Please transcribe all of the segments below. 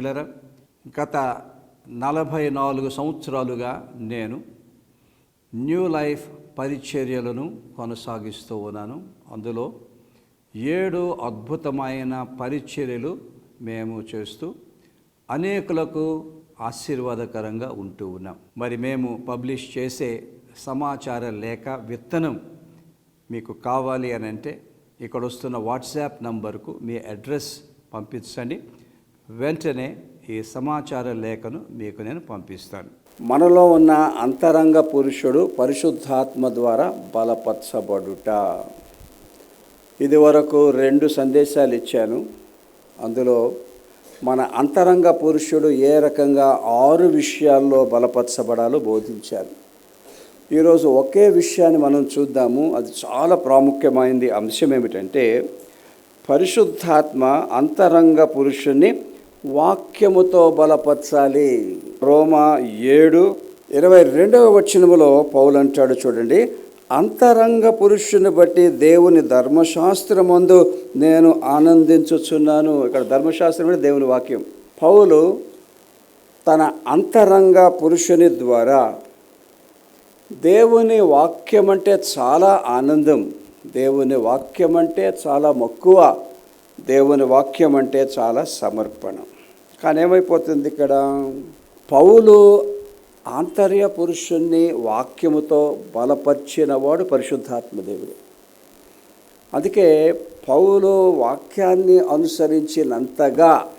ప్రియులరా గత నలభై నాలుగు సంవత్సరాలుగా నేను న్యూ లైఫ్ పరిచర్యలను కొనసాగిస్తూ ఉన్నాను. అందులో ఏడు అద్భుతమైన పరిచర్యలు మేము చేస్తూ అనేకులకు ఆశీర్వాదకరంగా ఉంటూ ఉన్నాం. మరి మేము పబ్లిష్ చేసే సమాచార లేఖ విత్తనం మీకు కావాలి అని అంటే ఇక్కడ వస్తున్న వాట్సాప్ నంబర్కు మీ అడ్రస్ పంపించండి. వెంటనే ఈ సమాచార లేఖను మీకు నేను పంపిస్తాను. మనలో ఉన్న అంతరంగ పురుషుడు పరిశుద్ధాత్మ ద్వారా బలపరచబడుట. ఇదివరకు రెండు సందేశాలు ఇచ్చాను. అందులో మన అంతరంగ పురుషుడు ఏ రకంగా ఆరు విషయాల్లో బలపరచబడాలో బోధించాను ఈరోజు ఒకే విషయాన్ని మనం చూద్దాము. అది చాలా ప్రాముఖ్యమైనది అంశం ఏమిటంటే పరిశుద్ధాత్మ అంతరంగ పురుషుణ్ణి వాక్యముతో బలపరచాలి. రోమా ఏడు ఇరవై రెండవ వచనములో పౌలు అంటాడు చూడండి అంతరంగ పురుషుని బట్టి దేవుని ధర్మశాస్త్రమందు నేను ఆనందించుచున్నాను. ఇక్కడ ధర్మశాస్త్రం అంటే దేవుని వాక్యం. పౌలు తన అంతరంగ పురుషుని ద్వారా దేవుని వాక్యం అంటే చాలా ఆనందం దేవుని వాక్యం అంటే చాలా మక్కువ దేవుని వాక్యం అంటే చాలా సమర్పణ. కానీ ఏమైపోతుంది ఇక్కడ? పౌలు ఆంతర్య పురుషుణ్ణి వాక్యముతో బలపరిచినవాడు పరిశుద్ధాత్మదేవుడు అందుకే పౌలు వాక్యాన్ని అనుసరించినంతగా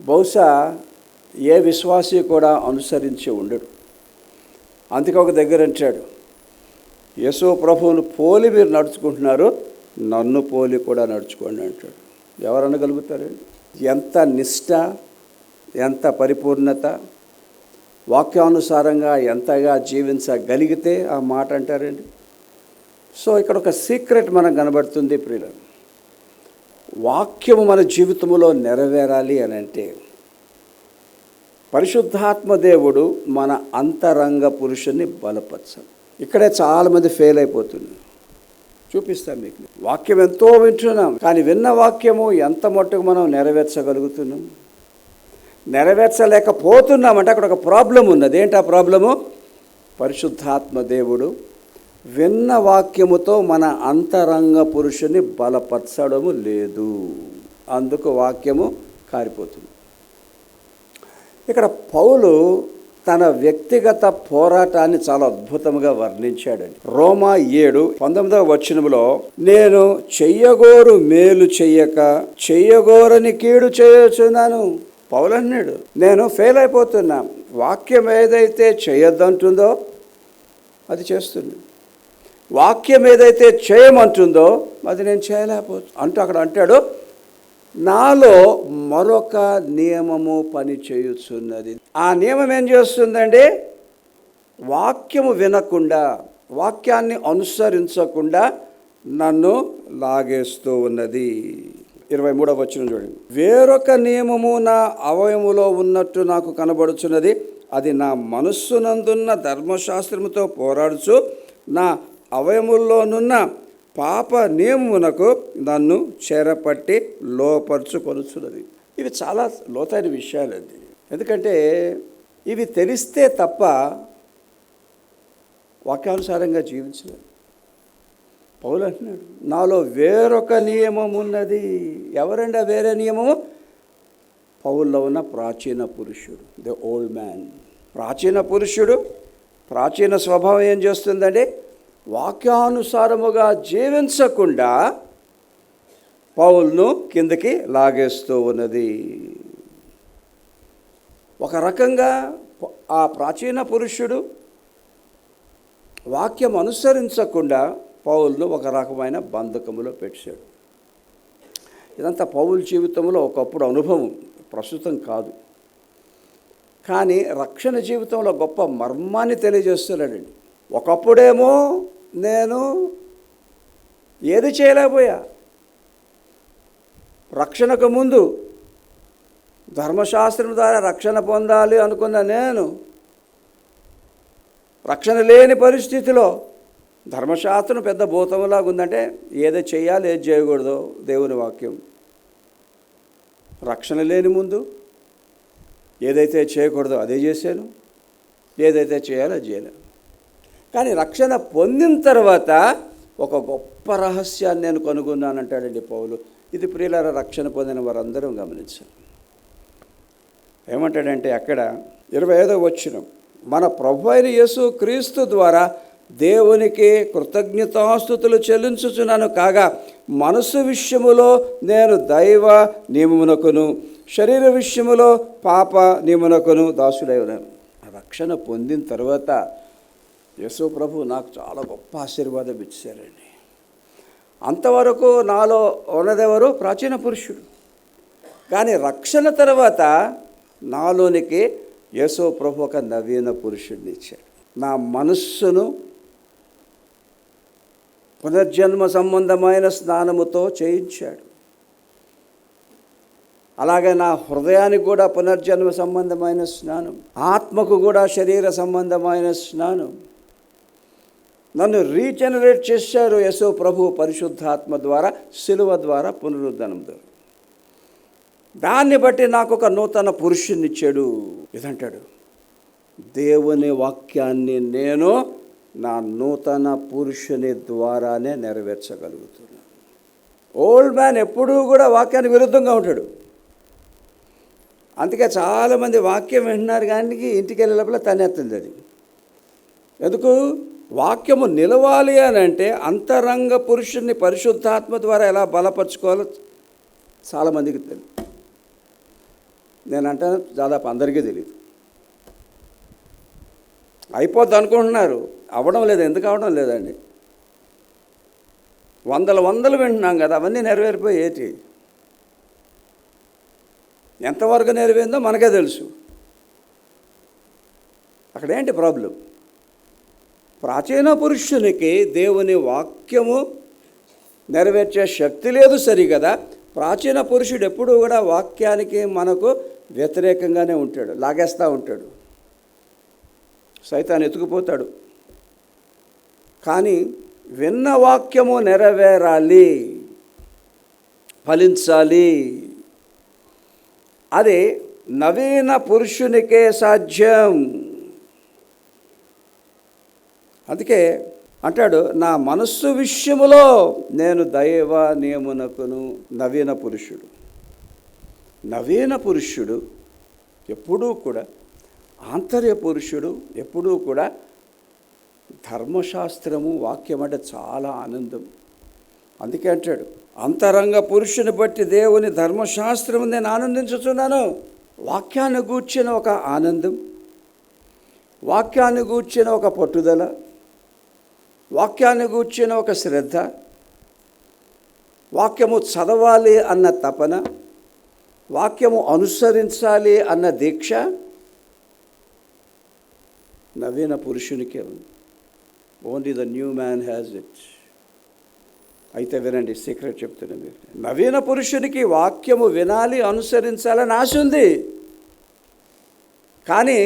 బహుశా ఏ విశ్వాసి కూడా అనుసరించి ఉండడు. అందుకే ఒక దగ్గర అంటాడు యశో ప్రభువును పోలి మీరు నడుచుకుంటున్నారు నన్ను పోలి కూడా నడుచుకోండి అంటాడు. ఎవరు అనగలుగుతారండి ఎంత నిష్ట ఎంత పరిపూర్ణత వాక్యానుసారంగా ఎంతగా జీవించగలిగితే ఆ మాట అంటారండి. సో ఇక్కడ ఒక సీక్రెట్ మనకు కనబడుతుంది ప్రియుల వాక్యము మన జీవితంలో నెరవేరాలి అని అంటే పరిశుద్ధాత్మ దేవుడు మన అంతరంగ పురుషుని బలపరచాలి. ఇక్కడే చాలామంది ఫెయిల్ అయిపోతుంది చూపిస్తాం మీకు. వాక్యం ఎంతో వింటున్నాం కానీ విన్న వాక్యము ఎంత మట్టుకు మనం నెరవేర్చగలుగుతున్నాం? నెరవేర్చలేకపోతున్నామంటే అక్కడ ఒక ప్రాబ్లం ఉన్నది ఏంటి ఆ ప్రాబ్లము? పరిశుద్ధాత్మ దేవుడు విన్న వాక్యముతో మన అంతరంగ పురుషుని బలపరచడము లేదు. అందుకు వాక్యము కారిపోతుంది. ఇక్కడ పౌలు తన వ్యక్తిగత పోరాటాన్ని చాలా అద్భుతంగా వర్ణించాడండి. రోమా ఏడు పంతొమ్మిదవ వచనంలో నేను చెయ్యగోరు మేలు చెయ్యక చెయ్యగోరని కీడు చేయొచ్చున్నాను పౌలన్నాడు నేను ఫెయిల్ అయిపోతున్నా. వాక్యం ఏదైతే చేయొద్దంటుందో అది చేస్తుంది. వాక్యం ఏదైతే చేయమంటుందో అది నేను చేయలేకపోతు అంటూ అక్కడ అంటాడు నాలో మరొక నియమము పని చేయుచున్నది. ఆ నియమం ఏం చేస్తుందండి? వాక్యము వినకుండా వాక్యాన్ని అనుసరించకుండా నన్ను లాగేస్తూ ఉన్నది. ఇరవై మూడవ వచ్చిన చూడండి. వేరొక నియమము నా అవయములో ఉన్నట్టు నాకు కనబడుచున్నది. అది నా మనస్సునందున్న ధర్మశాస్త్రముతో పోరాడుచు నా అవయముల్లోనున్న పాప నియమమునకు నన్ను చేరపట్టి లోపరుచుకొనుచున్నది. ఇవి చాలా లోతైన విషయాలండి. ఎందుకంటే ఇవి తెలిస్తే తప్ప వాక్యానుసారంగా జీవించలేదు పౌలు అంటున్నాడు నాలో వేరొక నియమం ఉన్నది ఎవరండి వేరే నియమము? పౌల్లో ఉన్న ప్రాచీన పురుషుడు ద ఓల్డ్ మ్యాన్. ప్రాచీన పురుషుడు ప్రాచీన స్వభావం ఏం చేస్తుందండి? వాక్యానుసారముగా జీవించకుండా పౌల్ను కిందకి లాగేస్తూ ఉన్నది. ఒక రకంగా ఆ ప్రాచీన పురుషుడు వాక్యం అనుసరించకుండా పౌల్ను ఒక రకమైన బంధకములో పెట్టాడు. ఇదంతా పౌల్ జీవితంలో ఒకప్పుడు అనుభవం ప్రస్తుతం కాదు. కానీ రక్షణ జీవితంలో గొప్ప మర్మాన్ని తెలియజేస్తున్నాడండి. ఒకప్పుడేమో నేను ఏది చేయలేకపోయా? రక్షణకు ముందు ధర్మశాస్త్రం ద్వారా రక్షణ పొందాలి అనుకున్న నేను రక్షణ లేని పరిస్థితిలో ధర్మశాస్త్రం పెద్ద భూతంలాగా ఉందంటే ఏదో చేయాలి ఏది చేయకూడదు? దేవుని వాక్యం. రక్షణ లేని ముందు ఏదైతే చేయకూడదో అదే చేశాను. ఏదైతే చేయాలో అది చేయలేను. కానీ రక్షణ పొందిన తర్వాత ఒక గొప్ప రహస్యాన్ని నేను కనుగొన్నానంటాడండి పౌలు. ఇది ప్రియులార రక్షణ పొందిన వారందరం గమనించాలి. ఏమంటాడంటే అక్కడ ఇరవై ఐదో వచ్చిన మన ప్రభు అయిన యేసు క్రీస్తు ద్వారా దేవునికి కృతజ్ఞతాస్థుతులు చెల్లించుచున్నాను కాగా మనసు విషయములో నేను దైవ నియమునకును శరీర విషయములో పాప నియమునకును దాసుడై ఉన్నాను. రక్షణ పొందిన తర్వాత యశో ప్రభు నాకు చాలా గొప్ప ఆశీర్వాదం ఇచ్చారండి. అంతవరకు నాలో ఉన్నదెవరు? ప్రాచీన పురుషుడు. కానీ రక్షణ తర్వాత నాలోనికి యేసో ప్రభు ఒక నవీన పురుషుడిని ఇచ్చాడు. నా మనస్సును పునర్జన్మ సంబంధమైన స్నానముతో చేయించాడు. అలాగే నా హృదయానికి కూడా పునర్జన్మ సంబంధమైన స్నానం ఆత్మకు కూడా శరీర సంబంధమైన స్నానం నన్ను రీజనరేట్ చేశారు యశో ప్రభు పరిశుద్ధాత్మ ద్వారా శిలువ ద్వారా పునరుద్ధనం ద్వారా. దాన్ని బట్టి నాకు ఒక నూతన పురుషుని ఇచ్చాడు. ఇదంటాడు దేవుని వాక్యాన్ని నేను నా నూతన పురుషుని ద్వారానే నెరవేర్చగలుగుతున్నాను. ఓల్డ్ మ్యాన్ ఎప్పుడూ కూడా వాక్యానికి విరుద్ధంగా ఉంటాడు. అందుకే చాలామంది వాక్యం వింటున్నారు కానీ ఇంటికి వెళ్ళే లోపల తనెత్తుంది అది. ఎందుకు? వాక్యము నిలవాలి అని అంటే అంతరంగ పురుషుణ్ణి పరిశుద్ధాత్మ ద్వారా ఎలా బలపరచుకోవాలో చాలామందికి తెలియదు నేను అంటాను దాదాపు అందరికీ తెలియదు అయిపోద్ది అనుకుంటున్నారు. అవ్వడం లేదు. ఎందుకు అవడం లేదండి? వందల వందలు వింటున్నాం కదా అవన్నీ నెరవేరిపోయి ఏంటి? ఎంతవరకు నెరవేరిందో మనకే తెలుసు. అక్కడేంటి ప్రాబ్లం? ప్రాచీన పురుషునికి దేవుని వాక్యము నెరవేర్చే శక్తి లేదు సరిగదా. ప్రాచీన పురుషుడు ఎప్పుడూ కూడా వాక్యానికి మనకు వ్యతిరేకంగానే ఉంటాడు లాగేస్తూ ఉంటాడు. సైతాన్ని ఎత్తుకుపోతాడు. కానీ విన్న వాక్యము నెరవేరాలి ఫలించాలి. అది నవీన పురుషునికే సాధ్యం. అందుకే అంటాడు నా మనస్సు విషయములో నేను దైవ నియమునకును నవీన పురుషుడు. నవీన పురుషుడు ఎప్పుడూ కూడా ఆంతర్య పురుషుడు ఎప్పుడూ కూడా ధర్మశాస్త్రము వాక్యం అంటే చాలా ఆనందం. అందుకే అంటాడు అంతరంగ పురుషుని బట్టి దేవుని ధర్మశాస్త్రం నేను ఆనందించుతున్నాను వాక్యాన్ని గూర్చిన ఒక ఆనందం వాక్యాన్ని గూర్చిన ఒక పట్టుదల వాక్యాన్ని గూర్చిన ఒక శ్రద్ధ వాక్యము చదవాలి అన్న తపన వాక్యము అనుసరించాలి అన్న దీక్ష నవీన పురుషునికే ఉంది. Only the new man has it అయితే వినండి సీక్రెట్ చెప్తున్నా మీరు నవీన పురుషునికి వాక్యము వినాలి అనుసరించాలని ఆశ ఉంది. కానీ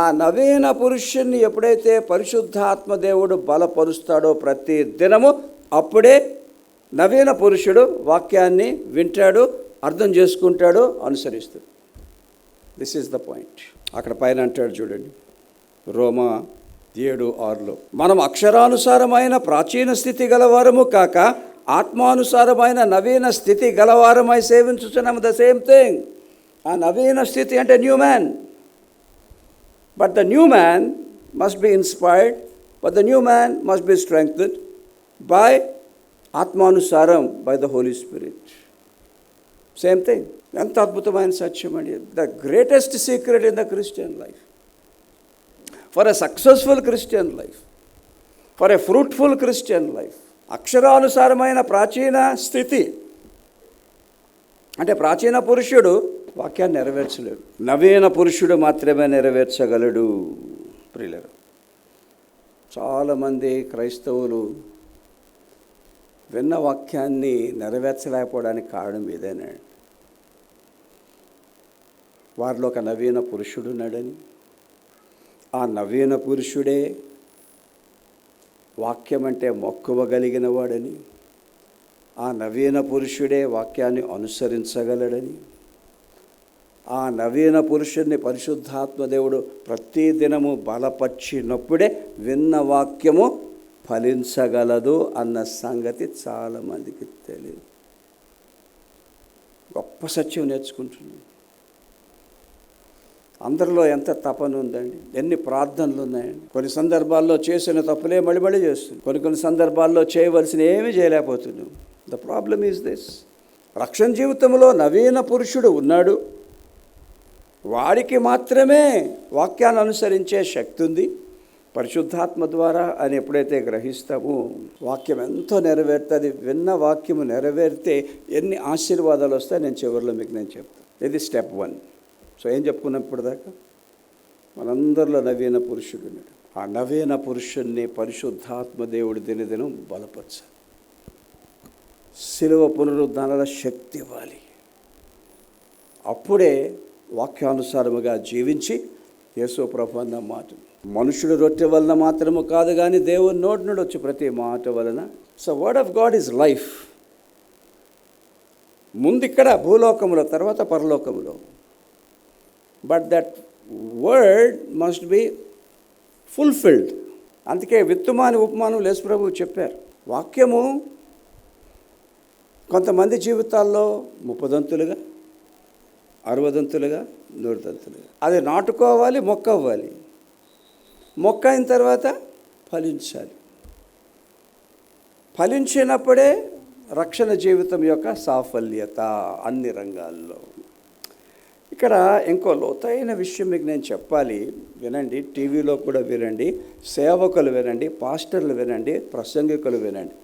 ఆ నవీన పురుషుణ్ణి ఎప్పుడైతే పరిశుద్ధాత్మ దేవుడు బలపరుస్తాడో ప్రతి దినము అప్పుడే నవీన పురుషుడు వాక్యాన్ని వింటాడు అర్థం చేసుకుంటాడు అనుసరిస్తాడు. దిస్ ఈజ్ ద పాయింట్ అక్కడ పైన అంటాడు చూడండి. రోమా ఏడు ఆరులో మనం అక్షరానుసారమైన ప్రాచీన స్థితి గలవారము కాక ఆత్మానుసారమైన నవీన స్థితి గలవారమై సేవించుతున్నాము ద సేమ్ థింగ్. ఆ నవీన స్థితి అంటే new man. But the new man must be inspired, but the new man must be strengthened by ఆత్మానుసారం by the Holy spirit same thing ఎంత అద్భుతమైన సత్యం అండి. The greatest secret in the Christian life for a successful Christian life for a fruitful Christian life అక్షరానుసారమైన ప్రాచీన స్థితి. అంటే ప్రాచీన పురుషుడు వాక్యాన్ని నెరవేర్చలేడు. నవీన పురుషుడు మాత్రమే నెరవేర్చగలడు. ప్రియులరు చాలామంది క్రైస్తవులు విన్న వాక్యాన్ని నెరవేర్చలేకపోవడానికి కారణం ఇదేనా వారిలో ఒక నవీన పురుషుడు ఉన్నాడని ఆ నవీన పురుషుడే వాక్యం అంటే మక్కువగలిగిన వాడని ఆ నవీన పురుషుడే వాక్యాన్ని అనుసరించగలడని ఆ నవీన పురుషుణ్ణి పరిశుద్ధాత్మ దేవుడు ప్రతి దినము బలపరిచినప్పుడే విన్న వాక్యము ఫలించగలదు అన్న సంగతి చాలామందికి తెలియదు. గొప్ప సత్యం నేర్చుకుంటున్నాం అందరిలో ఎంత తపన ఉందండి? ఎన్ని ప్రార్థనలు ఉన్నాయండి? కొన్ని సందర్భాల్లో చేసిన తప్పులే మళ్ళీ మళ్ళీ చేస్తుంది. కొన్ని కొన్ని సందర్భాల్లో చేయవలసిన ఏమీ చేయలేకపోతున్నాం. ద ప్రాబ్లమ్ ఈజ్ దిస్ రక్షణ జీవితంలో నవీన పురుషుడు ఉన్నాడు. వాడికి మాత్రమే వాక్యాన్ని అనుసరించే శక్తి ఉంది పరిశుద్ధాత్మ ద్వారా అని ఎప్పుడైతే గ్రహిస్తామో వాక్యం ఎంతో నెరవేరుతుంది. విన్న వాక్యము నెరవేరితే ఎన్ని ఆశీర్వాదాలు వస్తాయి నేను చివరిలో మీకు నేను చెప్తాను. ఇది స్టెప్ వన్. సో ఏం చెప్పుకున్నాం ఇప్పటిదాకా మనందరిలో నవీన పురుషుడు. ఉన్నాడు ఆ నవీన పురుషుణ్ణి పరిశుద్ధాత్మ దేవుడి దినదినం బలపరచాలి. శిలువ పునరుద్ధరణల శక్తి ఇవ్వాలి. అప్పుడే వాక్యానుసారముగా జీవించి యేసు ప్రభు మాట. మనుషుడు రొట్టె వలన మాత్రము కాదు కానీ దేవుని నోటి నుండి వచ్చి ప్రతి మాట వలన. So word of God is life ముందు ఇక్కడ భూలోకములో తర్వాత పరలోకంలో but that word must be fulfilled అందుకే విత్తుమాని ఉపమానం లేసు ప్రభు చెప్పారు. వాక్యము కొంతమంది జీవితాల్లో ముప్పదంతులుగా అరవదంతులుగా నూరుదంతులుగా. అది నాటుకోవాలి మొక్క అవ్వాలి మొక్క అయిన తర్వాత ఫలించాలి. ఫలించినప్పుడే రక్షణ జీవితం యొక్క సాఫల్యత అన్ని రంగాల్లో. ఇక్కడ ఇంకో లోతైన విషయం మీకు నేను చెప్పాలి. వినండి టీవీలో కూడా వినండి సేవకులు వినండి పాస్టర్లు వినండి ప్రసంగికులు వినండి.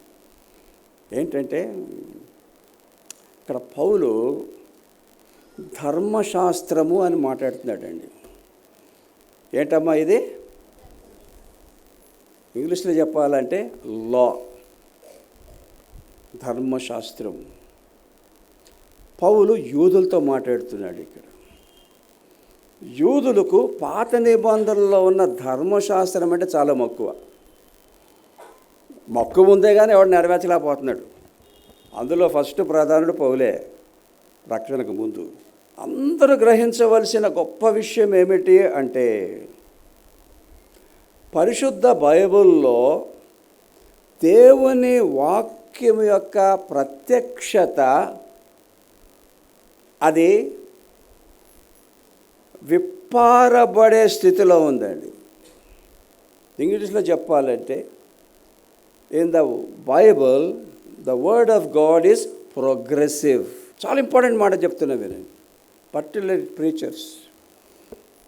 ఏంటంటే ఇక్కడ పౌలు ధర్మశాస్త్రము అని మాట్లాడుతున్నాడండి. ఏంటమ్మా ఇది? ఇంగ్లీష్లో చెప్పాలంటే లా. ధర్మశాస్త్రం. పౌలు యూదులతో మాట్లాడుతున్నాడు ఇక్కడ. యూదులకు పాత నిబంధనలో ఉన్న ధర్మశాస్త్రం అంటే చాలా మక్కువ. మక్కువ ఉందే కానీ ఎవడు నెరవేర్చలేకపోతున్నాడు. అందులో ఫస్ట్ ప్రధానుడు పౌలే రక్షణకు ముందు. అందరూ గ్రహించవలసిన గొప్ప విషయం ఏమిటి అంటే పరిశుద్ధ బైబిల్లో దేవుని వాక్యం యొక్క ప్రత్యక్షత అది విప్పారబడే స్థితిలో ఉందండి. ఇంగ్లీష్లో చెప్పాలంటే in the Bible the word of God is progressive చాలా ఇంపార్టెంట్ మాట చెప్తున్నా వినండి. Particular preachers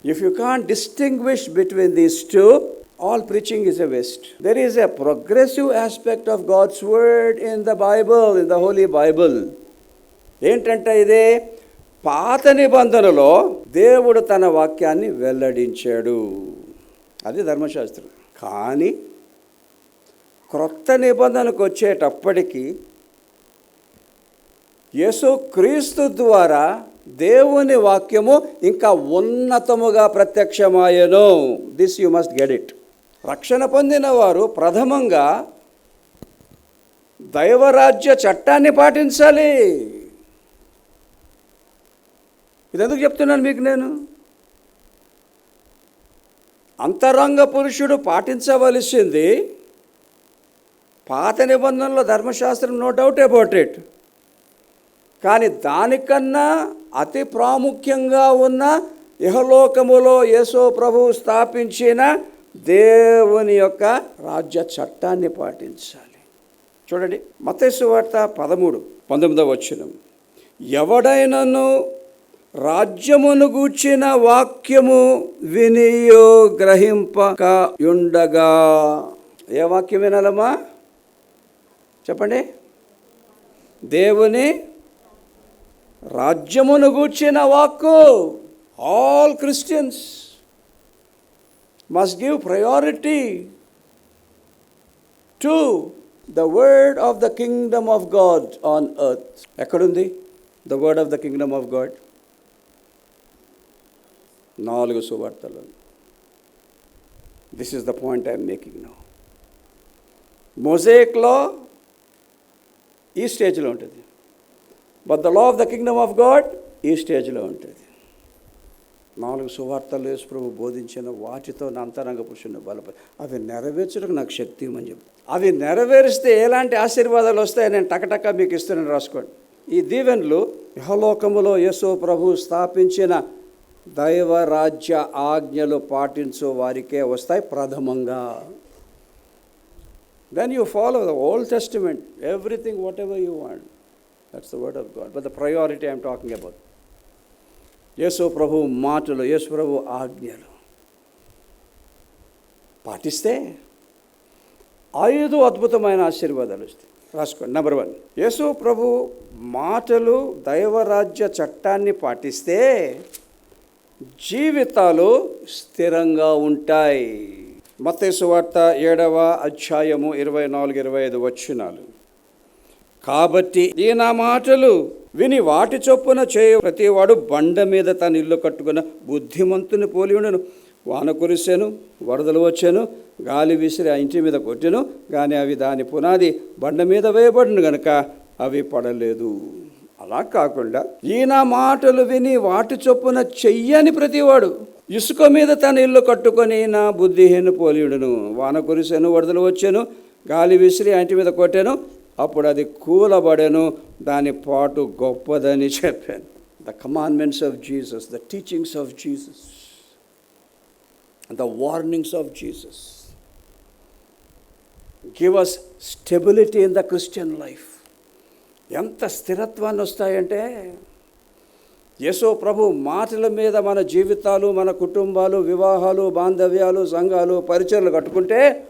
if you can't distinguish between these two all preaching is a waste there is a progressive aspect of God's word in the Bible in the Holy Bible ఏంటంటే ఇది? పాత నిబంధనలో దేవుడు తన వాక్యాన్ని వెల్లడించాడు. అది ధర్మశాస్త్రం. కానీ క్రొత్త నిబంధనకు వచ్చేటప్పటికీ యేసు క్రీస్తు ద్వారా దేవుని వాక్యము ఇంకా ఉన్నతముగా ప్రత్యక్షమాయను. This you must get it రక్షణ పొందిన వారు ప్రథమంగా దైవరాజ్య చట్టాన్ని పాటించాలి. ఇది ఎందుకు చెప్తున్నాను మీకు నేను? అంతరంగ పురుషుడు పాటించవలసింది పాత నిబంధనలో ధర్మశాస్త్రం నో డౌట్ అబౌట్ ఇట్ కానీ దానికన్నా అతి ప్రాముఖ్యంగా ఉన్న ఇహలోకములో యేసో ప్రభువు స్థాపించిన దేవుని యొక్క రాజ్య చట్టాన్ని పాటించాలి. చూడండి మతేసు వార్త పదమూడు పంతొమ్మిదవ వచ్చిన ఎవడైనను రాజ్యమును గూర్చిన వాక్యము వినియో గ్రహింపక ఉండగా ఏ వాక్యం వినాలమ్మా? చెప్పండి. దేవుని రాజ్యమును గూర్చిన వాక్కు. All Christians must give priority to the word of the kingdom of God on earth ఎక్కడుంది? The word of the kingdom of God నాలుగు సువార్తలు. This is the point I'm making now మొజేక్లో ఈ స్టేజ్లో ఉంటుంది. But the law of the kingdom of God ఈ స్టేజ్లో ఉంటుంది. నాలుగు సువార్తలు యేసు ప్రభు బోధించిన వాటితో నా అంతరంగ పురుషుని బలపడి అవి నెరవేర్చడానికి నాకు శక్తి అని చెప్పి. అవి నెరవేరిస్తే ఎలాంటి ఆశీర్వాదాలు వస్తాయి నేను టకటక మీకు ఇస్తున్నాను రాసుకోండి. ఈ దీవెన్లు యహలోకములో యేసు ప్రభు స్థాపించిన దైవ రాజ్య ఆజ్ఞలు పాటించు వారికే వస్తాయి ప్రథమంగా. Then you follow the Old Testament everything whatever you want that's the word of God but the priority I'm talking about Yesu ప్రభు మాటలు యేసు ప్రభు ఆజ్ఞలు పాటిస్తే ఐదు అద్భుతమైన ఆశీర్వాదాలు వస్తాయి రాసుకోండి నెంబర్ వన్ యేసు ప్రభు మాటలు దైవరాజ్య చట్టాన్ని పాటిస్తే జీవితాలు స్థిరంగా ఉంటాయి మత్తేసు వార్త ఏడవ అధ్యాయము ఇరవై నాలుగు ఇరవై ఐదు వచ్చినాలు కాబట్టి ఈయన మాటలు విని వాటి చొప్పున చేయ. ప్రతివాడు బండ మీద తన ఇల్లు కట్టుకున్న బుద్ధిమంతుని పోలి ఉండను. వాన కురిసెను వరదలు వచ్చాను గాలి విసిరి ఆ ఇంటి మీద కొట్టాను కానీ అవి దాని పునాది బండ మీద వేయబడిను గనుక అవి పడలేదు. అలా కాకుండా ఈయన మాటలు విని వాటి చొప్పున చెయ్యని ప్రతివాడు ఇసుక మీద తన ఇల్లు కట్టుకొని నా బుద్ధిహీన పోలియుడును వాన కురిసెను వరదలు వచ్చాను గాలి విసిరి ఆ ఇంటి మీద కొట్టాను అప్పుడు అది కూలబడెను దాని పాటు గొప్పదని చెప్పాను. The commandments of Jesus the teachings of Jesus the warnings of Jesus give us stability in the Christian life ఎంత స్థిరత్వాన్ని వస్తాయంటే యశో ప్రభు మాటల మీద మన జీవితాలు మన కుటుంబాలు వివాహాలు బాంధవ్యాలు సంఘాలు పరిచయలు కట్టుకుంటే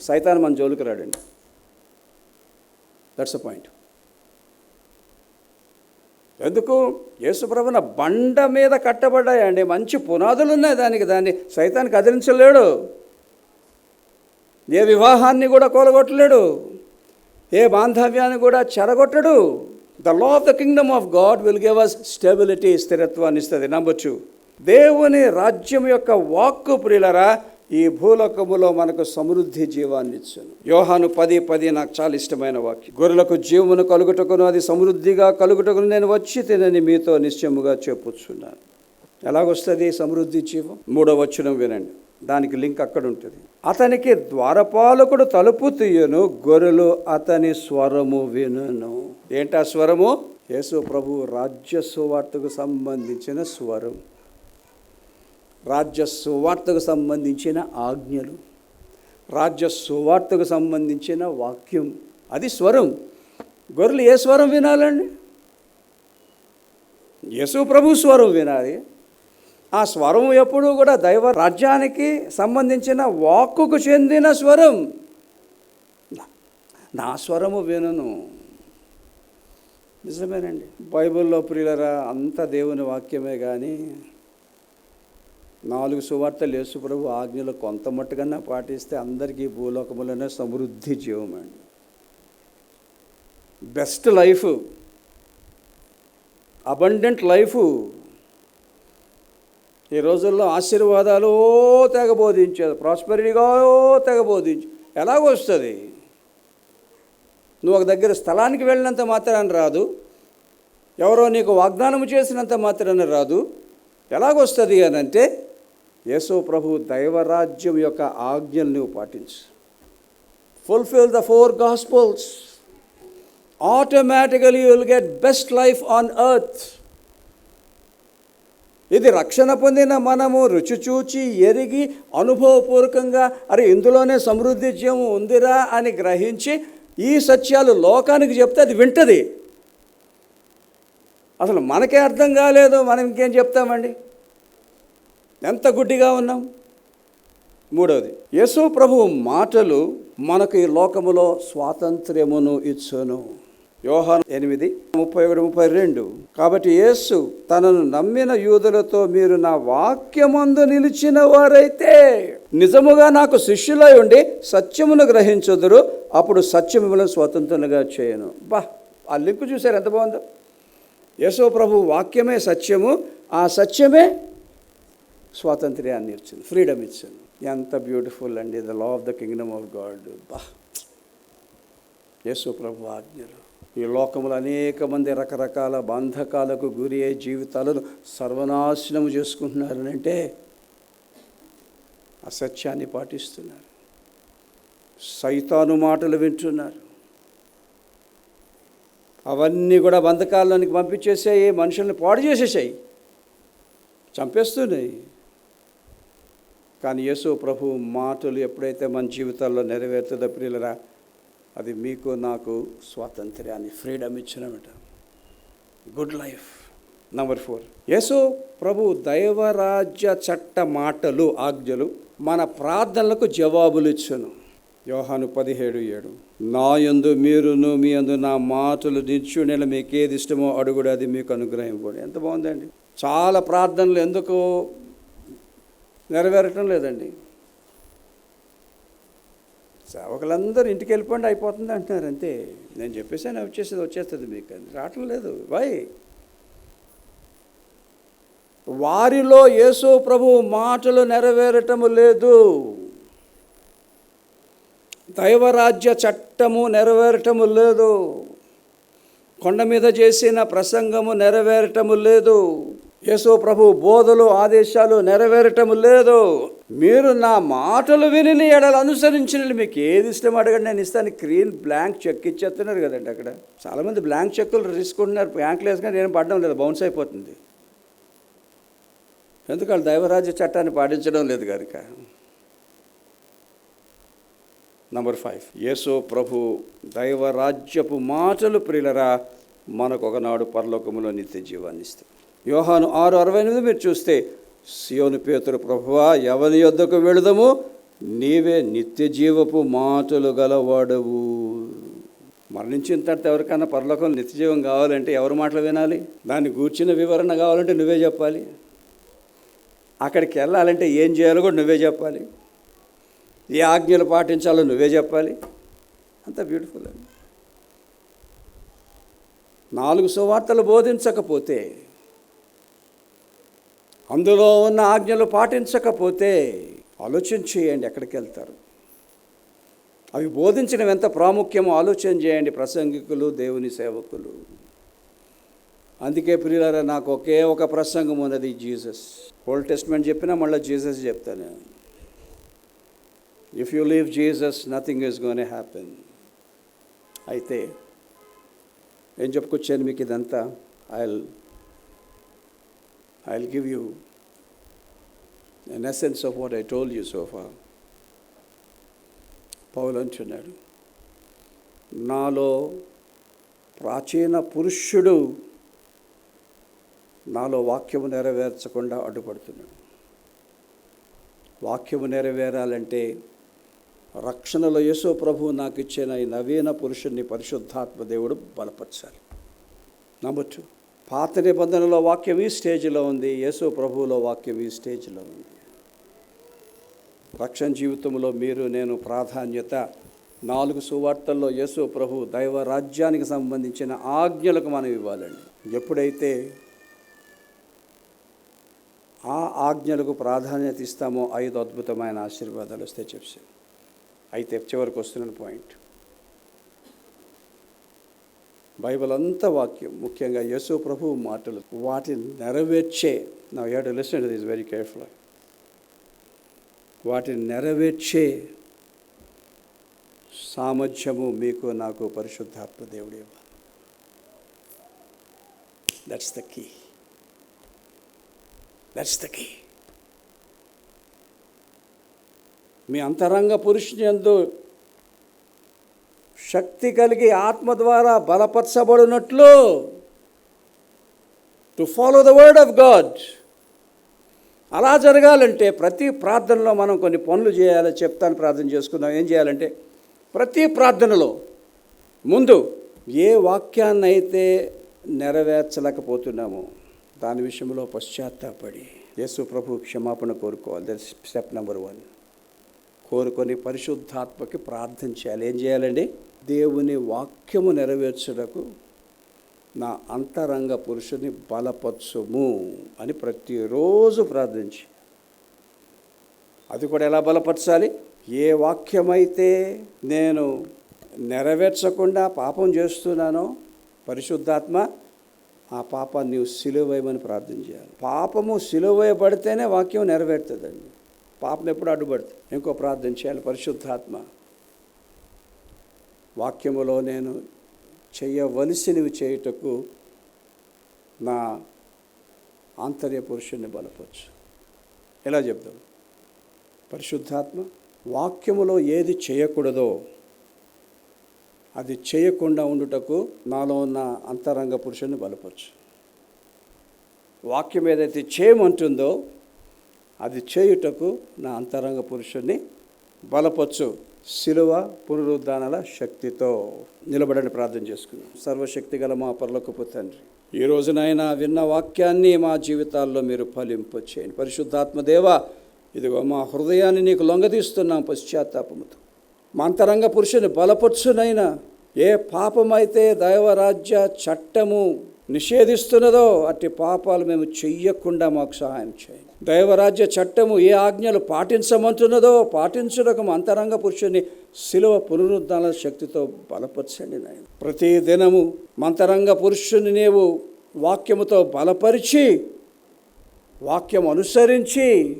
సైతాన్ మన జోలికి రాడండి. దట్స్ అ పాయింట్ ఎందుకు? యేసుప్రభున బండ మీద కట్టబడ్డాయండి మంచి పునాదులు ఉన్నాయి దానికి. దాన్ని సైతాన్ని కదిలించలేడు. ఏ వివాహాన్ని కూడా కూలగొట్టలేడు. ఏ బాంధవ్యాన్ని కూడా చెరగొట్టడు. The law of the kingdom of God will give us stability స్థిరత్వాన్ని ఇస్తుంది. నమ్మొచ్చు. దేవుని రాజ్యం యొక్క వాక్కు ప్రియులరా ఈ భూలోకములో మనకు సమృద్ధి జీవాన్ని ఇచ్చును యోహాను పది పది నాకు చాలా ఇష్టమైన వాక్యం. గొర్రెలకు జీవమును కలుగుటకును అది సమృద్ధిగా కలుగుటకును నేను వచ్చి తినని మీతో నిశ్చయముగా చెప్పుచున్నాను. ఎలాగొస్తుంది సమృద్ధి జీవం? మూడో వచనం వినండి. దానికి లింక్ అక్కడ ఉంటుంది అతనికి ద్వారపాలకుడు తలుపు తీయను గొర్రెలు అతని స్వరము వినును. ఏంటా స్వరము? యేసు ప్రభు రాజ్య సువార్తకు సంబంధించిన స్వరం. రాజ్య సువార్తకు సంబంధించిన ఆజ్ఞలు రాజ్య సువార్తకు సంబంధించిన వాక్యం. అది స్వరం. గొర్రెలు ఏ స్వరం వినాలండి? యేసు ప్రభు స్వరం వినాలి. ఆ స్వరం ఎప్పుడూ కూడా దైవ రాజ్యానికి సంబంధించిన వాక్కుకు చెందిన స్వరం. నా- నా స్వరము వినను. నిజమేనండి. బైబిల్లో ప్రియులరా అంత దేవుని వాక్యమే కానీ నాలుగు సువార్తలు యేసు ప్రభు ఆజ్ఞలు కొంత మట్టుకన్నా పాటిస్తే అందరికీ భూలోకములనే సమృద్ధి జీవమండి బెస్ట్ లైఫ్ అబండెంట్ లైఫ్ ఈ రోజుల్లో ఆశీర్వాదాలు తెగ బోధించారు ప్రాస్పెరిటీగా తెగ బోధించు ఎలాగొస్తుంది నువ్వు ఒక దగ్గర స్థలానికి వెళ్ళినంత మాత్రాన్ని రాదు. ఎవరో నీకు వాగ్దానం చేసినంత మాత్రాన్ని రాదు. ఎలాగొస్తుంది అని అంటే యేసు ప్రభు దైవరాజ్యం యొక్క ఆజ్ఞలు నువ్వు పాటించు. Fulfil the four gospels automatically you'll get best life on earth ఇది రక్షణ పొందిన మనము రుచి చూచి ఎరిగి అనుభవపూర్వకంగా అరే ఇందులోనే సమృద్ధి జీవం ఉందిరా అని గ్రహించి ఈ సత్యాలు లోకానికి చెప్తే అది వింటది. అసలు మనకే అర్థం కాలేదు మనం ఇంకేం చెప్తామండి? ఎంత గుడ్డిగా ఉన్నాం? మూడవది యేసు ప్రభు మాటలు మనకు ఈ లోకములో స్వాతంత్ర్యమును ఇచ్చును. యోహాను ఎనిమిది ముప్పై ఒకటి ముప్పై రెండు కాబట్టి యేసు తనను నమ్మిన యూదులతో మీరు నా వాక్యమందు నిలిచిన వారైతే నిజముగా నాకు శిష్యులై ఉండి సత్యమును గ్రహించుదురు అప్పుడు సత్యములను మిమ్మల్ని స్వతంత్రులుగా చేయను. బా ఆ లింక్ చూశారు ఎంత బాగుందో. యేసో ప్రభు వాక్యమే సత్యము ఆ సత్యమే స్వాతంత్ర్యాన్ని ఇచ్చింది ఫ్రీడమ్ ఇచ్చింది. ఎంత బ్యూటిఫుల్ అండి the law of the kingdom of God బా. యేసు ప్రభు ఆజ్ఞలు. ఈ లోకంలో అనేక మంది రకరకాల బంధకాలకు గురి అయ్యే జీవితాలను సర్వనాశనం చేసుకుంటున్నారనంటే అసత్యాన్ని పాటిస్తున్నారు. సైతాను మాటలు వింటున్నారు. అవన్నీ కూడా బంధకాల్లోనికి పంపించేసాయి మనుషుల్ని పాడు చేసేసాయి. చంపేస్తున్నాయి. కానీ యేసు ప్రభు మాటలు ఎప్పుడైతే మన జీవితాల్లో నెరవేరుతుందో ప్రియులరా అది మీకు నాకు స్వాతంత్ర్యాన్ని freedom ఇచ్చినమాట. Good life number four Yesu ప్రభు దైవరాజ్య చట్ట మాటలు ఆజ్ఞలు మన ప్రార్థనలకు జవాబులు ఇచ్చును. యోహాను పదిహేడు ఏడు. నా యందు మీరును మీ యందు నా మాటలు నిచ్చు నేను మీకు ఏది ఇష్టమో అడుగుడు అది మీకు అనుగ్రహం కూడా ఎంత బాగుందండి. చాలా ప్రార్థనలు ఎందుకు నెరవేరటం లేదండి. సేవకులందరూ ఇంటికి వెళ్ళిపోండి అయిపోతుంది అంటున్నారు అంతే. నేను చెప్పేసాను వచ్చేసేది వచ్చేస్తుంది మీకు. అది రావటం లేదు. వై? వారిలో యేసు ప్రభు మాటలు నెరవేరటము లేదు. దైవరాజ్య చట్టము నెరవేరటము లేదు. కొండ మీద చేసిన ప్రసంగము నెరవేరటము లేదు. యేసు ప్రభు బోధలు ఆదేశాలు నెరవేరటం లేదు. మీరు నా మాటలు విని ఎడలు అనుసరించిన మీకు ఏది ఇష్టం అడగండి. నేను ఇస్తాను. క్రీన్ బ్లాంక్ చెక్ ఇచ్చేస్తున్నారు కదండి అక్కడ. చాలామంది బ్లాంక్ చెక్కులు తీసుకుంటున్నారు. బ్యాంకులు వేసుకొని నేను పడడం లేదు. బౌన్స్ అయిపోతుంది. ఎందుకు వాళ్ళు దైవరాజ్య చట్టాన్ని పాటించడం లేదు కనుక? నంబర్ ఫైవ్ యేసు ప్రభు దైవరాజ్యపు మాటలు ప్రియులరా మనకు ఒకనాడు పరలోకములో నిత్య జీవాన్ని ఇస్తాయి యోహాను ఆరు అరవై ఎనిమిది మీరు చూస్తే సియోను పేతురు ప్రభువా ఎవరి యొద్దకు వెళదము? నీవే నిత్య జీవపు మాటలు గలవాడవు. మరణించిన తర్వాత ఎవరికైనా పరలోకం నిత్యజీవం కావాలంటే ఎవరి మాటలు వినాలి? దాన్ని గూర్చిన వివరణ కావాలంటే నువ్వే చెప్పాలి. అక్కడికి వెళ్ళాలంటే ఏం చేయాలో కూడా నువ్వే చెప్పాలి. ఏ ఆజ్ఞలు పాటించాలో నువ్వే చెప్పాలి. అంత బ్యూటిఫుల్ అండి. నాలుగు సువార్తలు బోధించకపోతే అందులో ఉన్న ఆజ్ఞలు పాటించకపోతే ఆలోచన చేయండి ఎక్కడికి వెళ్తారు? అవి బోధించడం ఎంత ప్రాముఖ్యమో ఆలోచన చేయండి ప్రసంగికులు దేవుని సేవకులు. అందుకే ప్రియులారా నాకు ఒకే ఒక ప్రసంగం ఉన్నది జీసస్. ఓల్డ్ టెస్ట్మెంట్ చెప్పినా మళ్ళీ జీసస్ చెప్తాను. If you leave Jesus nothing is gonna happen అయితే ఏం చెప్పుకొచ్చాను మీకు ఇదంతా? I I give you an of of I told told you so far Paul అంటున్నాడు నాలో ప్రాచీన పురుషుడు నాలో వాక్యము నెరవేర్చకుండా అడ్డుపడుతున్నాడు. వాక్యము నెరవేరాలంటే రక్షణలో యేసో ప్రభు నాకు ఇచ్చిన ఈ నవీన పురుషుణ్ణి పరిశుద్ధాత్మ దేవుడు బలపరచాలి. నమ్మచ్చు పాత నిబంధనలో వాక్యం ఈ స్టేజ్లో ఉంది. యేసు ప్రభువులో వాక్యం ఈ స్టేజ్లో ఉంది. రక్షణ జీవితంలో మీరు నేను ప్రాధాన్యత నాలుగు సువార్తల్లో యేసు ప్రభు దైవ రాజ్యానికి సంబంధించిన ఆజ్ఞలకు మనం ఇవ్వాలండి. ఎప్పుడైతే ఆ ఆజ్ఞలకు ప్రాధాన్యత ఇస్తామో ఐదు అద్భుతమైన ఆశీర్వాదాలు వస్తే చెప్పారు అయితే చివరికి వస్తున్న పాయింట్. బైబిల్ అంతా వాక్యం. ముఖ్యంగా యేసు ప్రభు మాటలు వాటిని నెరవేర్చే. నా had listen is very careful వాటిని నెరవేర్చే సామర్థ్యము మీకు నాకు పరిశుద్ధాత్మ దేవుడు ఇవ్వాలి. That's the key that's the key మీ అంతరంగ పురుషుని ఎందు శక్తి కలిగి ఆత్మ ద్వారా బలపరచబడినట్లు to follow the word of God అలా జరగాలంటే ప్రతి ప్రార్థనలో మనం కొన్ని పనులు చేయాలి చెప్తాను ప్రార్థన చేసుకుందాం. ఏం చేయాలంటే ప్రతి ప్రార్థనలో ముందు ఏ వాక్యాన్నైతే నెరవేర్చలేకపోతున్నామో దాని విషయంలో పశ్చాత్తాపడి యేసు ప్రభు క్షమాపణ కోరుకోవాలి. దట్ స్టెప్ నెంబర్ వన్ కోరుకొని పరిశుద్ధాత్మకి ప్రార్థన చేయాలి. ఏం చేయాలండి? దేవుని వాక్యము నెరవేర్చుటకు నా అంతరంగ పురుషుని బలపరచుము అని ప్రతిరోజు ప్రార్థించి. అది కూడా ఎలా బలపరచాలి? ఏ వాక్యమైతే నేను నెరవేర్చకుండా పాపం చేస్తున్నానో పరిశుద్ధాత్మ ఆ పాపాన్ని నువ్వు సిలువేయమని ప్రార్థన చేయాలి. పాపము సిలువేయబడితేనే వాక్యం నెరవేరుతుందండి. పాపం ఎప్పుడు అడ్డుపడుతుంది ఇంకో ప్రార్థన చేయాలి. పరిశుద్ధాత్మ వాక్యములో నేను చేయవలసినవి చేయుటకు నా ఆంతర్య పురుషుణ్ణి బలపరచు. ఎలా చెప్తాం పరిశుద్ధాత్మ వాక్యములో ఏది చేయకూడదో అది చేయకుండా ఉండుటకు నాలో ఉన్న అంతరంగ పురుషుని బలపరచు. వాక్యం ఏదైతే చేయమంటుందో అది చేయుటకు నా అంతరంగ పురుషుణ్ణి బలపచ్చు. శిలువ పునరుద్ధానాల శక్తితో నిలబడని ప్రార్థన చేసుకున్నాం సర్వశక్తి గల మా పర్లకపు తండ్రి ఈ రోజునైనా విన్న వాక్యాన్ని మా జీవితాల్లో మీరు ఫలింపు చేయండి. పరిశుద్ధాత్మదేవ ఇదిగో మా హృదయాన్ని నీకు లొంగదీస్తున్నాం పశ్చాత్తాపముతో. మా అంతరంగ పురుషుని బలపరుచునైనా ఏ పాపమైతే దైవరాజ్య చట్టము నిషేధిస్తున్నదో అట్టి పాపాలు మేము చెయ్యకుండా మాకు సహాయం చేయండి. దైవరాజ్య చట్టము ఏ ఆజ్ఞలు పాటించమంటున్నదో పాటించుటకు మా అంతరంగ పురుషుని శిలువ పునరుద్ధాన శక్తితో బలపరచండి నాయన. ప్రతి దినము మంతరంగ పురుషుని నీవు వాక్యముతో బలపరిచి వాక్యం అనుసరించి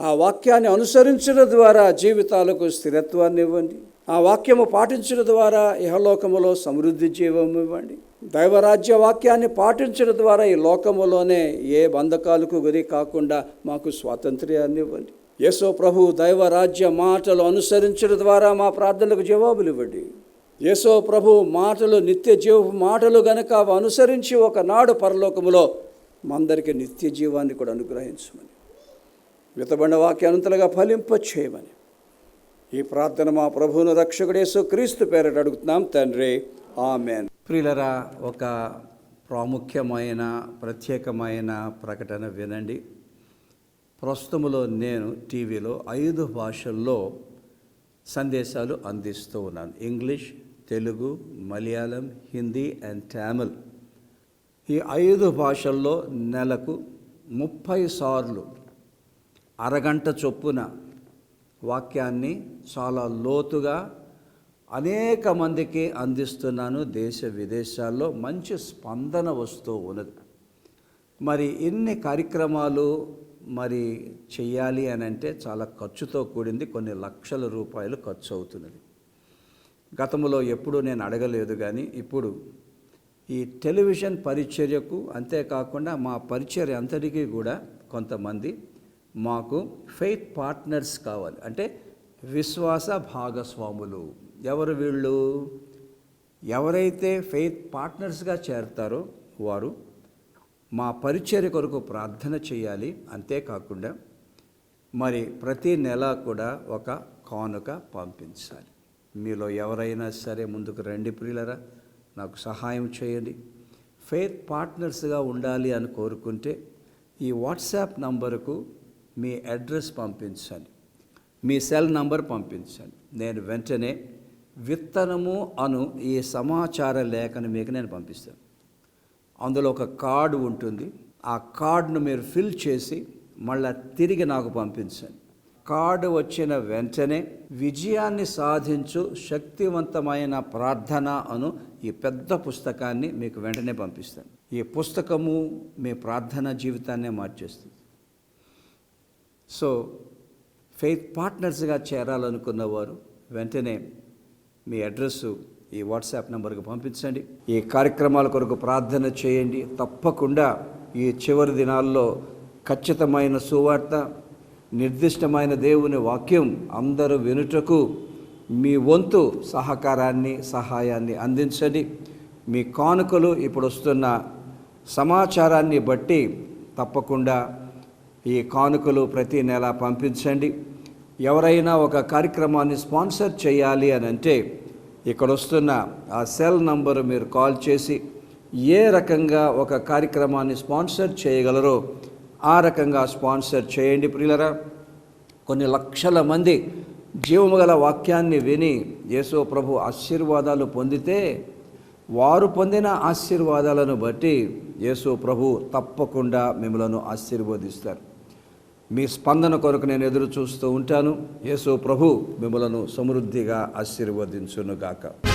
ఆ వాక్యాన్ని అనుసరించడం ద్వారా జీవితాలకు స్థిరత్వాన్ని ఇవ్వండి. ఆ వాక్యము పాటించడం ద్వారా ఇహలోకములో సమృద్ధి జీవం ఇవ్వండి. దైవరాజ్య వాక్యాన్ని పాటించడం ద్వారా ఈ లోకములోనే ఏ బంధకాలకు గురి కాకుండా మాకు స్వాతంత్ర్యాన్ని ఇవ్వండి. యేసో ప్రభు దైవరాజ్య మాటలు అనుసరించడం ద్వారా మా ప్రార్థనలకు జవాబులు ఇవ్వండి. యేసో ప్రభు మాటలు నిత్య జీవ మాటలు గనక అవి అనుసరించి ఒకనాడు పరలోకములో మందరికి నిత్య జీవాన్ని కూడా అనుగ్రహించమని. వితబండ వాక్యానంతలుగా ఫలింప చేయమని. ఈ ప్రార్థన మా ప్రభువును రక్షకుడేసు క్రీస్తు పేరట అడుగుతున్నాం. తండ్రి ఆమెన్. ప్రియులరా ఒక ప్రాముఖ్యమైన ప్రత్యేకమైన ప్రకటన వినండి. ప్రస్తుతంలో నేను టీవీలో ఐదు భాషల్లో సందేశాలు అందిస్తూ ఉన్నాను. English Telugu Malayalam Hindi and Tamil. ఈ ఐదు భాషల్లో నెలకు ముప్పై సార్లు అరగంట చొప్పున వాక్యాన్ని చాలా లోతుగా అనేక మందికి అందిస్తున్నాను దేశ విదేశాల్లో మంచి స్పందన వస్తూ ఉన్నది. మరి ఇన్ని కార్యక్రమాలు మరి చెయ్యాలి అని అంటే చాలా ఖర్చుతో కూడింది కొన్ని లక్షల రూపాయలు ఖర్చు అవుతున్నది. గతంలో ఎప్పుడూ నేను అడగలేదు కానీ ఇప్పుడు ఈ టెలివిజన్ పరిచర్యకు అంతేకాకుండా మా పరిచర్య అంతటికీ కూడా కొంతమంది మాకు ఫెయిత్ పార్ట్నర్స్ కావాలి. అంటే విశ్వాస భాగస్వాములు. ఎవరు వీళ్ళు? ఎవరైతే ఫెయిత్ పార్ట్నర్స్గా చేరతారో వారు మా పరిచర్య కొరకు ప్రార్థన చేయాలి. అంతేకాకుండా మరి ప్రతి నెల కూడా ఒక కానుక పంపించాలి. మీలో ఎవరైనా సరే ముందుకు రండి ప్రియులరా. నాకు సహాయం చేయండి. ఫెయిత్ పార్ట్నర్స్గా ఉండాలి అని కోరుకుంటే ఈ వాట్సాప్ నంబరుకు మీ అడ్రస్ పంపించండి. మీ సెల్ నంబర్ పంపించండి. నేను వెంటనే విత్తనము అను ఈ సమాచార లేఖను మీకు నేను పంపిస్తాను. అందులో ఒక కార్డు ఉంటుంది. ఆ కార్డును మీరు ఫిల్ చేసి మళ్ళా తిరిగి నాకు పంపించండి. కార్డు వచ్చిన వెంటనే విజయాన్ని సాధించు శక్తివంతమైన ప్రార్థన అను ఈ పెద్ద పుస్తకాన్ని మీకు వెంటనే పంపిస్తాను. ఈ పుస్తకము మీ ప్రార్థన జీవితాన్నే మార్చేస్తుంది. సో ఫెయిత్ పార్ట్నర్స్గా చేరాలనుకున్న వారు వెంటనే మీ అడ్రస్సు ఈ వాట్సాప్ నెంబర్కి పంపించండి. ఈ కార్యక్రమాల కొరకు ప్రార్థన చేయండి. తప్పకుండా ఈ చివరి దినాల్లో ఖచ్చితమైన సువార్త నిర్దిష్టమైన దేవుని వాక్యం అందరూ వినుటకు మీ వంతు సహకారాన్ని సహాయాన్ని అందించండి. మీ కానుకలు ఇప్పుడు వస్తున్న సమాచారాన్ని బట్టి తప్పకుండా ఈ కానుకలు ప్రతి నెల పంపించండి. ఎవరైనా ఒక కార్యక్రమాన్ని స్పాన్సర్ చేయాలి అని అంటే ఇక్కడ వస్తున్న ఆ సెల్ నంబరు మీరు కాల్ చేసి ఏ రకంగా ఒక కార్యక్రమాన్ని స్పాన్సర్ చేయగలరో ఆ రకంగా స్పాన్సర్ చేయండి ప్రియులరా. కొన్ని లక్షల మంది జీవము గల వాక్యాన్ని విని యేసో ప్రభు ఆశీర్వాదాలు పొందితే వారు పొందిన ఆశీర్వాదాలను బట్టి యేసు ప్రభు తప్పకుండా మిమ్మలను ఆశీర్వదిస్తారు. మీ స్పందన కొరకు నేను ఎదురు చూస్తూ ఉంటాను. యేసు ప్రభు మిమ్మలను సమృద్ధిగా ఆశీర్వదించునుగాక.